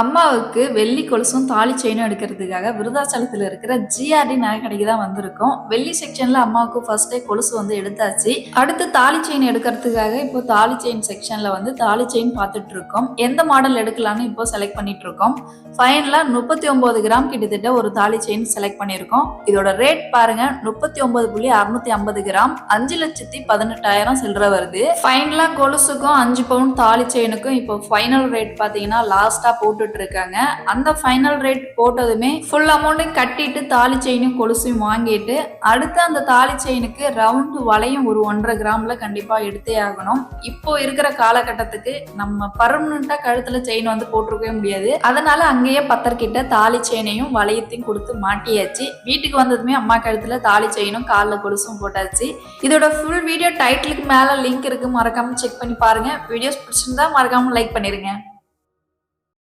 அம்மாவுக்கு வெள்ளி கொலுசும் தாலி செயினும் எடுக்கிறதுக்காக விருதாச்சலத்தில் இருக்கிற ஜிஆர்டி நகை கடைக்கு தான் வந்திருக்கோம். வெள்ளி செக்ஷன்ல அம்மாவுக்கு ஃபர்ஸ்ட் டே கொலுசு வந்து எடுத்தாச்சு. அடுத்து தாலி செயின் எடுக்கிறதுக்காக இப்போ தாலி செயின் செக்ஷன்ல வந்து தாலி செயின் பார்த்துட்டு இருக்கோம். எந்த மாடல் எடுக்கலாம்னு இப்போ செலக்ட் பண்ணிட்டு இருக்கோம். ஃபைனலா முப்பத்தி ஒன்பது கிராம் கிட்டத்தட்ட ஒரு தாலி செயின் செலக்ட் பண்ணியிருக்கோம். இதோட ரேட் பாருங்க முப்பத்தி ஒன்பது புள்ளி அறுநூத்தி ஐம்பது கிராம் அஞ்சு லட்சத்தி பதினெட்டாயிரம் சில்லற வருது. ஃபைனலா கொலுசுக்கும் அஞ்சு பவுன் தாலி செயினுக்கும் இப்போ ஃபைனல் ரேட் பாத்தீங்கன்னா லாஸ்டா போட்டுட்டு இருக்காங்க அந்த ஃபைனல் ரேட் போட்டதுமே ஃபுல் அமௌண்ட்டும் கட்டிட்டு தாலி செயினும் கொலுசையும் வாங்கிட்டு அடுத்து அந்த தாலி செயினுக்கு ரவுண்டு வளையும் ஒரு ஒன்றரை கிராம்ல கண்டிப்பா எடுத்தே ஆகணும். இப்போ இருக்கிற காலகட்டத்துக்கு நம்ம பர்மனண்டா கழுத்துல செயின் வந்து போட்டிருக்கவே முடியாது. அதனால அங்கேயே பத்தர்கிட்ட தாலி செயினையும் வளையத்தையும் கொடுத்து மாட்டியாச்சு. வீட்டுக்கு வந்ததுமே அம்மா கழுத்துல தாலி செயினும் காலில் கொலுசும் போட்டாச்சு. இதோட ஃபுல் வீடியோ டைட்டிலுக்கு மேல லிங்க் இருக்கு. மறக்காம செக் பண்ணி பாருங்க. வீடியோஸ் பிடிச்சிருந்தா மறக்காம லைக் பண்ணிருங்க.